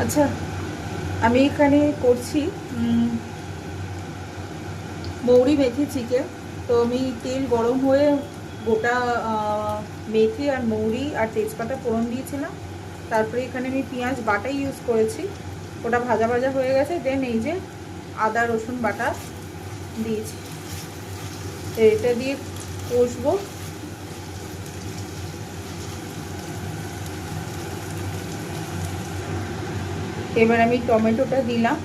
আচ্ছা আমি এখানে করছি মৌরি মেথি চিকেন তো আমি তেল গরম হয়ে গোটা মেথি আর মৌরি আর তেজপাতা ফোড়ন দিয়েছিলাম। তারপরে এখানে আমি পেঁয়াজ বাটা ইউজ করেছি। ওটা ভাজা ভাজা হয়ে গেছে। দেন এই যে আদা, রসুন বাটা দিয়েছি। এটা দিয়ে কষবো। এবার আমি টমেটোটা দিলাম।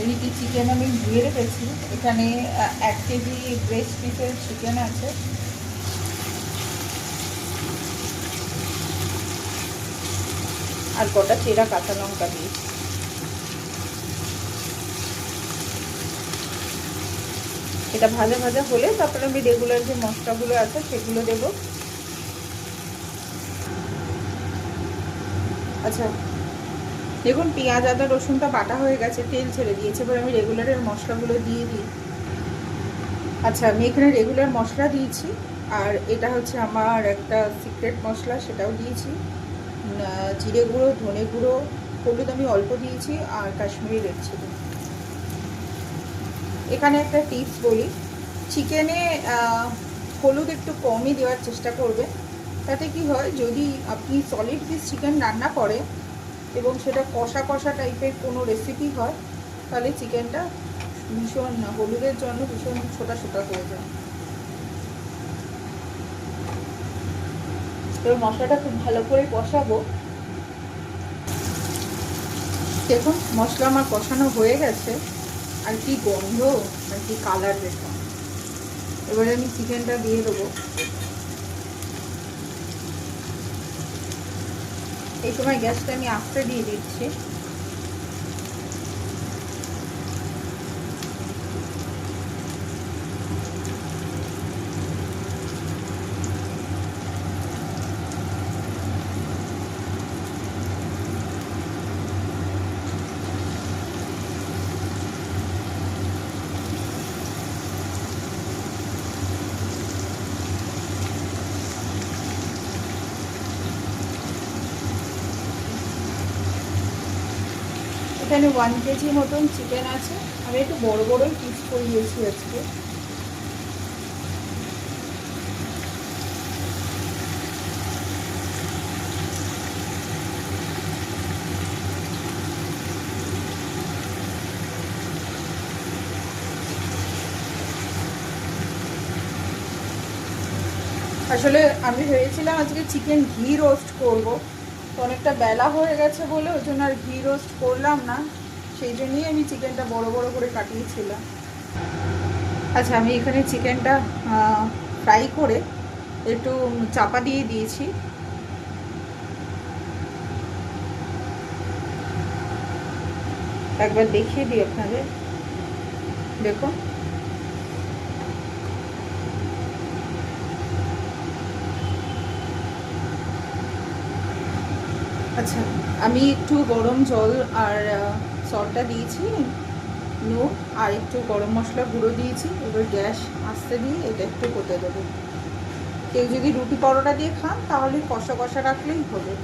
এদিকে চিকেন আমি ধুয়ে রেখেছি। এখানে এক কেজি ব্রেস্ট পিসের চিকেন আছে। আর কটা চেরা কাঁচা লঙ্কা দিয়েছি। এটা ভাজা ভাজা হলে তারপরে আমি রেগুলার যে মশলাগুলো আছে সেগুলো দেব। আচ্ছা দেখুন পেঁয়াজ, আদা, রসুনটা বাটা হয়ে গেছে, তেল ছেড়ে দিয়েছে, এবার আমি রেগুলারের মশলাগুলো দিয়ে দিই। আচ্ছা আমি এখানে রেগুলার মশলা দিয়েছি, আর এটা হচ্ছে আমার একটা সিক্রেট মশলা, সেটাও দিয়েছি। জিরে গুঁড়ো, ধনে গুঁড়ো, হলুদ আমি অল্প দিয়েছি, আর কাশ্মীরি রেড চিলি এখানে একটা টিপস বলি। চিকেনে হলুদ একটু কমই দেওয়ার চেষ্টা করবে তাতে কি হয়, যদি আপনি সলিড পিস চিকেন রান্না করে এবং সেটা কষা কষা টাইপের কোনো রেসিপি হয়, তাহলে চিকেনটা ভীষণ, হলুদের জন্য ভীষণ ছোটা ছোটা হয়ে যায়। এবার মশলাটা খুব ভালো করে কষাবো। দেখুন, মশলা আমার কষানো হয়ে গেছে। আর কি গন্ধ, আর কি কালার দেখো এবারে আমি চিকেনটা দিয়ে দেবো। এই সময় গ্যাসটা আমি আস্তে দিয়ে দিচ্ছি। এখানে ওয়ান কেজি মতন চিকেন আছে। আমি একটু বড় বড়ই পিস করিয়েছি আজকে। আসলে আমি ভেবেছিলাম আজকে চিকেন ঘি রোস্ট করব। অনেকটা বেলা হয়ে গেছে বলে ওই জন্য আর ঘি রোস্ট করলাম না। সেই জন্যই আমি চিকেনটা বড় বড় করে কাটিয়েছিলাম। আচ্ছা আমি এখানে চিকেনটা ফ্রাই করে একটু চাপা দিয়ে দিয়েছি। একবার দেখিয়ে দিই আপনাদের। দেখুন। আচ্ছা আমি একটু গরম জল আর সলটা দিয়েছি। নুন আর একটু গরম মশলা গুঁড়ো দিয়েছি। এবার গ্যাস আস্তে দিয়ে এটা একটু করতে দেবো। কেউ যদি রুটি পরোটা দিয়ে খান, তাহলে কষা কষা রাখলেই হবে।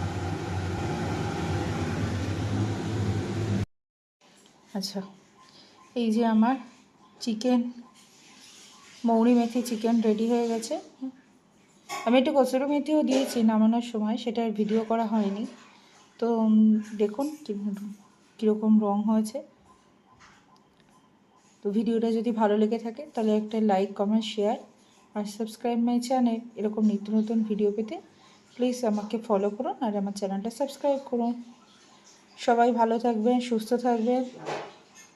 আচ্ছা এই যে আমার চিকেন, মৌরি মেথি চিকেন রেডি হয়ে গেছে। আমি একটু কচুরি মেথিও দিয়েছি নামানোর সময় সেটার ভিডিও করা হয়নি। তো দেখুন কীরকম রং হয়েছে। তো ভিডিওটা যদি ভালো লেগে থাকে, তাহলে একটা লাইক, কমেন্ট, শেয়ার আর সাবস্ক্রাইব মাই চ্যানেল এরকম নিত্য নতুন ভিডিও পেতে প্লিজ আমাকে ফলো করুন আর আমার চ্যানেলটা সাবস্ক্রাইব করুন। সবাই ভালো থাকবেন, সুস্থ থাকবেন।